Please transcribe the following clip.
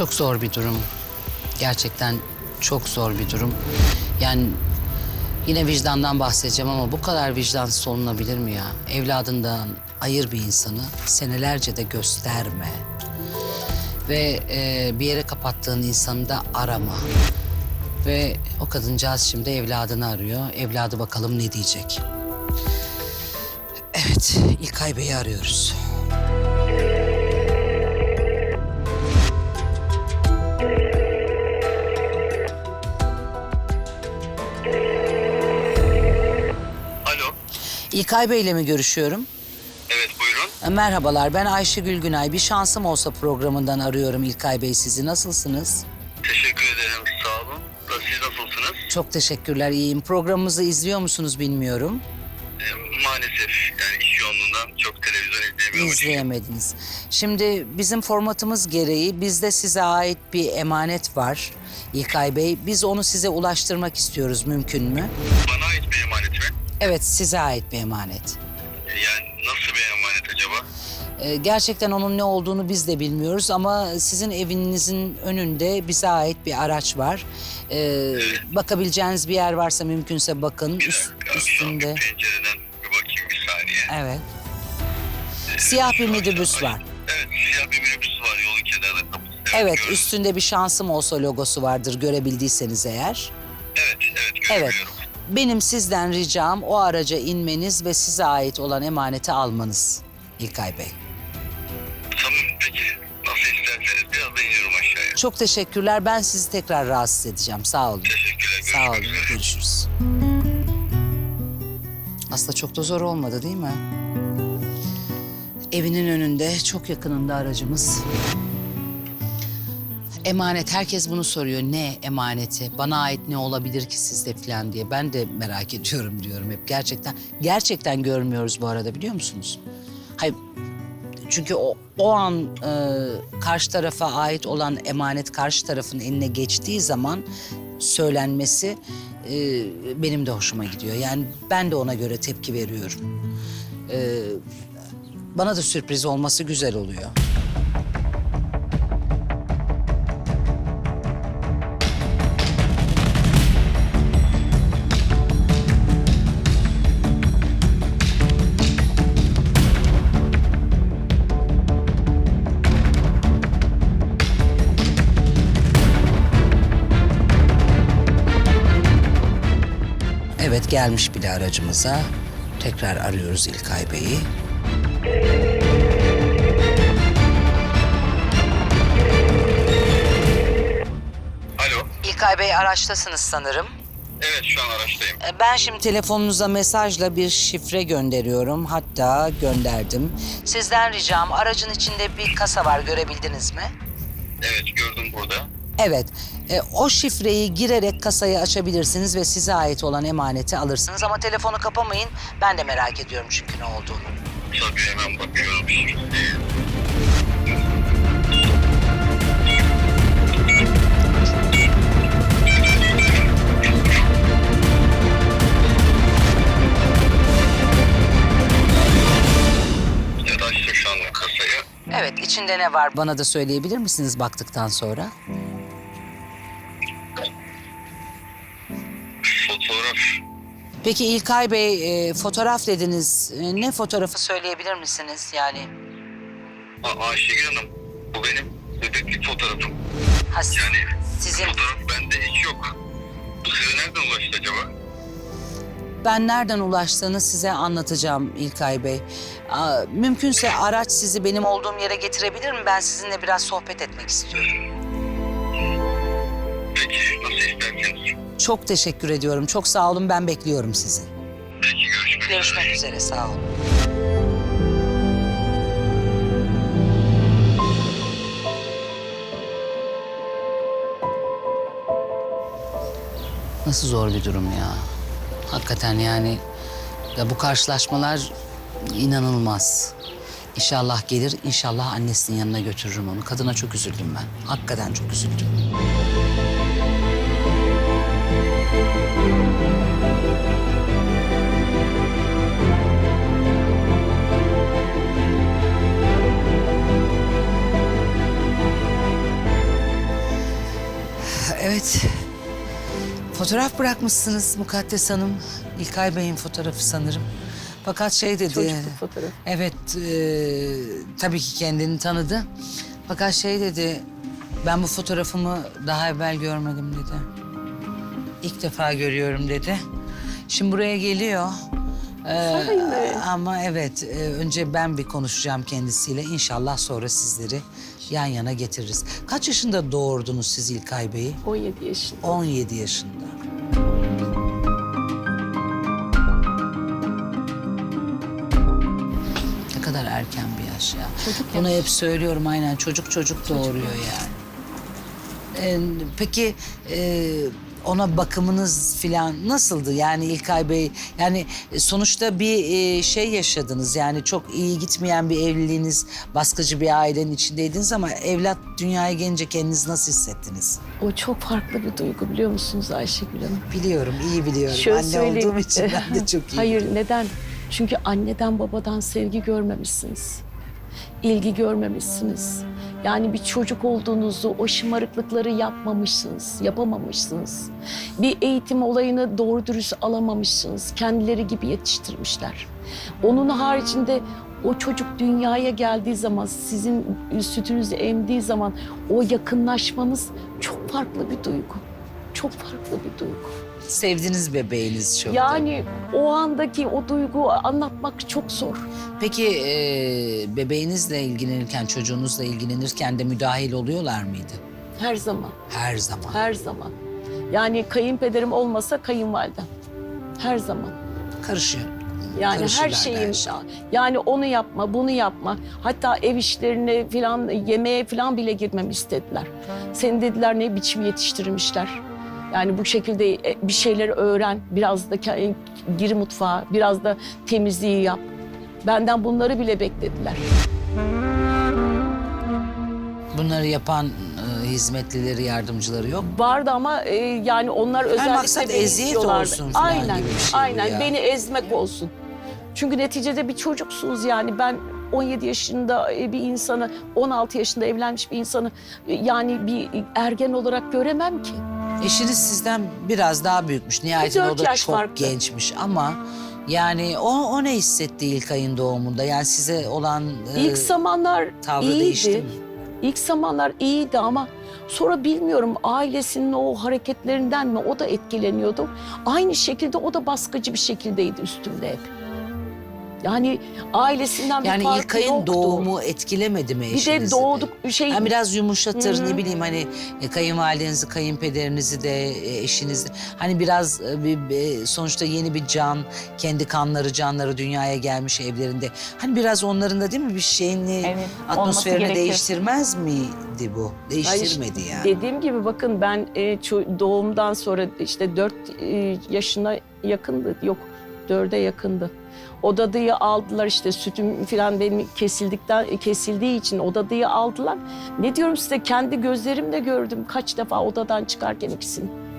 Çok zor bir durum. Gerçekten çok zor bir durum. Yani yine vicdandan bahsedeceğim ama bu kadar vicdansız olunabilir mi ya? Evladından ayır bir insanı, senelerce de gösterme. Ve e, bir yere kapattığın insanı da arama. Ve o kadıncağız şimdi evladını arıyor. Evladı bakalım ne diyecek. Evet, İlkay Bey'i arıyoruz. İlkay Bey'le mi görüşüyorum? Evet buyurun. E, Merhabalar, ben Ayşegül Günay. Bir şansım olsa programından arıyorum İlkay Bey sizi. Nasılsınız? Teşekkür ederim. Sağ olun. Siz nasılsınız? Çok teşekkürler, iyiyim. Programımızı izliyor musunuz bilmiyorum. Ee, maalesef yani iş yoğunluğundan çok televizyon izleyemiyorum. İzleyemediniz. Şimdi bizim formatımız gereği bizde size ait bir emanet var İlkay Bey. Biz onu size ulaştırmak istiyoruz, mümkün mü? Bana Evet, size ait bir emanet. Ee, Yani nasıl bir emanet acaba? Ee, gerçekten onun ne olduğunu biz de bilmiyoruz ama sizin evinizin önünde bize ait bir araç var. Ee, bakabileceğiniz bir yer varsa mümkünse bakın Bir Üst- dakika. Şu an bir üstünde. pencereden bir bakayım bir saniye. Evet. Siyah bir minibüs var. Evet siyah bir minibüs var yolun kenarında. Evet, üstünde bir şansım olsa logosu vardır görebildiyseniz eğer. Evet evet Evet. görüyorum. Benim sizden ricam o araca inmeniz ve size ait olan emaneti almanız İlkay Bey. Tamam peki. Nasıl isterseniz biraz da iniyorum aşağıya. Çok teşekkürler. Ben sizi tekrar rahatsız edeceğim. Sağ olun. Teşekkürler. Sağ olun. Görüşmek üzere. Görüşürüz. Aslında çok da zor olmadı değil mi? Evinin önünde, çok yakınında aracımız. Emanet, herkes bunu soruyor. Ne emaneti? Bana ait ne olabilir ki sizde falan diye. Ben de merak ediyorum diyorum hep. Gerçekten, gerçekten görmüyoruz bu arada biliyor musunuz? Hayır, çünkü o, o an e, karşı tarafa ait olan emanet karşı tarafın eline geçtiği zaman söylenmesi e, benim de hoşuma gidiyor. Yani ben de ona göre tepki veriyorum. E, bana da sürpriz olması güzel oluyor. Evet gelmiş bile aracımıza. Tekrar arıyoruz İlkay Bey'i. Alo. İlkay Bey araçtasınız sanırım. Evet şu an araçtayım. E, Ben şimdi telefonunuza mesajla bir şifre gönderiyorum. Hatta gönderdim. Sizden ricam aracın içinde bir kasa var görebildiniz mi? Evet gördüm burada. Evet. e, o şifreyi girerek kasayı açabilirsiniz ve size ait olan emaneti alırsınız. Ama telefonu kapamayın. Ben de merak ediyorum çünkü ne olduğunu. Tabii hemen bakıyorum şimdi. Evet içinde ne var bana da söyleyebilir misiniz baktıktan sonra? Peki İlkay Bey, e, fotoğraf dediniz. E, ne fotoğrafı söyleyebilir misiniz? Yani A- Ayşegül Hanım bu benim bebeklik fotoğrafım. ha, Yani sizin... fotoğraf bende hiç yok. Bu size nereden ulaştı acaba? Ben nereden ulaştığını size anlatacağım İlkay Bey. Aa, mümkünse araç sizi benim olduğum yere getirebilir mi? Ben sizinle biraz sohbet etmek istiyorum. Çok teşekkür ediyorum. Çok sağ olun. Ben bekliyorum sizi. Peki görüşmek. Görüşmek üzere. Sağ olun. Nasıl zor bir durum ya. Hakikaten yani ya bu karşılaşmalar inanılmaz. İnşallah gelir, inşallah annesinin yanına götürürüm onu. Kadına çok üzüldüm ben. Hakikaten çok üzüldüm. Evet. Fotoğraf bırakmışsınız Mukaddes Hanım. İlkay Bey'in fotoğrafı sanırım. Fakat şey dedi... Çocukluk fotoğrafı. Evet, e, tabii ki kendini tanıdı. Fakat şey dedi, ben bu fotoğrafımı daha evvel görmedim dedi. İlk defa görüyorum dedi. Şimdi buraya geliyor. Ee, Sahi mi? ama evet, e, önce ben bir konuşacağım kendisiyle. İnşallah sonra sizleri yan yana getiririz. Kaç yaşında doğurdunuz siz İlkay Bey'i? 17 yaşında. 17 yaşında. Ne kadar erken bir yaş ya. Çocuk Bunu hep söylüyorum aynen çocuk çocuk doğuruyor yani. Ee, peki e, ona bakımınız filan nasıldı? Yani İlkay Bey yani sonuçta bir e, şey yaşadınız. Yani çok iyi gitmeyen bir evliliğiniz, baskıcı bir ailenin içindeydiniz ama evlat dünyaya gelince kendinizi nasıl hissettiniz? O çok farklı bir duygu biliyor musunuz Ayşegül Hanım? Biliyorum, iyi biliyorum. Şöyle Anne söyleyeyim. olduğum için ben de çok iyi. Hayır neden? Çünkü anneden babadan sevgi görmemişsiniz. İlgi görmemişsiniz. Yani bir çocuk olduğunuzu o şımarıklıkları yapmamışsınız, yapamamışsınız. Bir eğitim olayını doğru dürüst alamamışsınız. Kendileri gibi yetiştirmişler. Onun haricinde o çocuk dünyaya geldiği zaman, sizin sütünüzü emdiği zaman o yakınlaşmanız çok farklı bir duygu. Çok farklı bir duygu. Sevdiniz bebeğiniz çok. Yani o andaki o duygu anlatmak çok zor. Peki e, bebeğinizle ilgilenirken, çocuğunuzla ilgilenirken de müdahil oluyorlar mıydı? Her zaman, Her zaman. her zaman. Yani kayınpederim olmasa kayınvalidem. Her zaman. Karışıyor. Yani her şeyin, her şey. yani onu yapma, bunu yapma. Hatta ev işlerine falan, yemeğe falan bile girmemi istediler. Seni dediler ne biçim yetiştirmişler. Yani bu şekilde e, bir şeyleri öğren, biraz da gir mutfağa, biraz da temizliği yap. Benden bunları bile beklediler. Bunları yapan e, hizmetlileri, yardımcıları yok. Vardı ama e, yani onlar özellikle maksat beni eziyet olsun falan Aynen, gibi bir şey aynen. ya. Beni ezmek olsun. Çünkü neticede bir çocuksunuz yani. Ben 17 yaşında bir insanı, 16 yaşında evlenmiş bir insanı e, yani bir ergen olarak göremem ki. Eşiniz sizden biraz daha büyükmüş. Nihayetinde dört o da yaş çok farklı. gençmiş ama yani o, o ne hissetti ilk ayın doğumunda? Yani size olan e, İlk zamanlar tavrı iyiydi. değişti mi? İlk zamanlar iyiydi ama sonra bilmiyorum ailesinin o hareketlerinden mi o da etkileniyordu. Aynı şekilde o da baskıcı bir şekildeydi üstümde hep. Yani ailesinden bir Yani farkı ilk ayın yoktu. doğumu etkilemedi mi Bir eşinizi? de doğduk şey Yani biraz yumuşatır Hı hı. ne bileyim hani e, kayınvalidenizi, kayınpederinizi de e, eşinizi. Hani biraz e, bir, bir- sonuçta yeni bir can, kendi kanları, canları dünyaya gelmiş evlerinde. Hani biraz onların da değil mi bir şeyini, Evet, olması atmosferini gerekiyor. değiştirmez miydi bu? Değiştirmedi yani. Dediğim gibi bakın ben e, ço- doğumdan sonra işte dört e, yaşına yakındı. Yok dörde yakındı. Odadıyı aldılar işte sütüm falan benim kesildikten kesildiği için odadıyı aldılar. Ne diyorum size kendi gözlerimle gördüm kaç defa odadan çıkarken ikisini.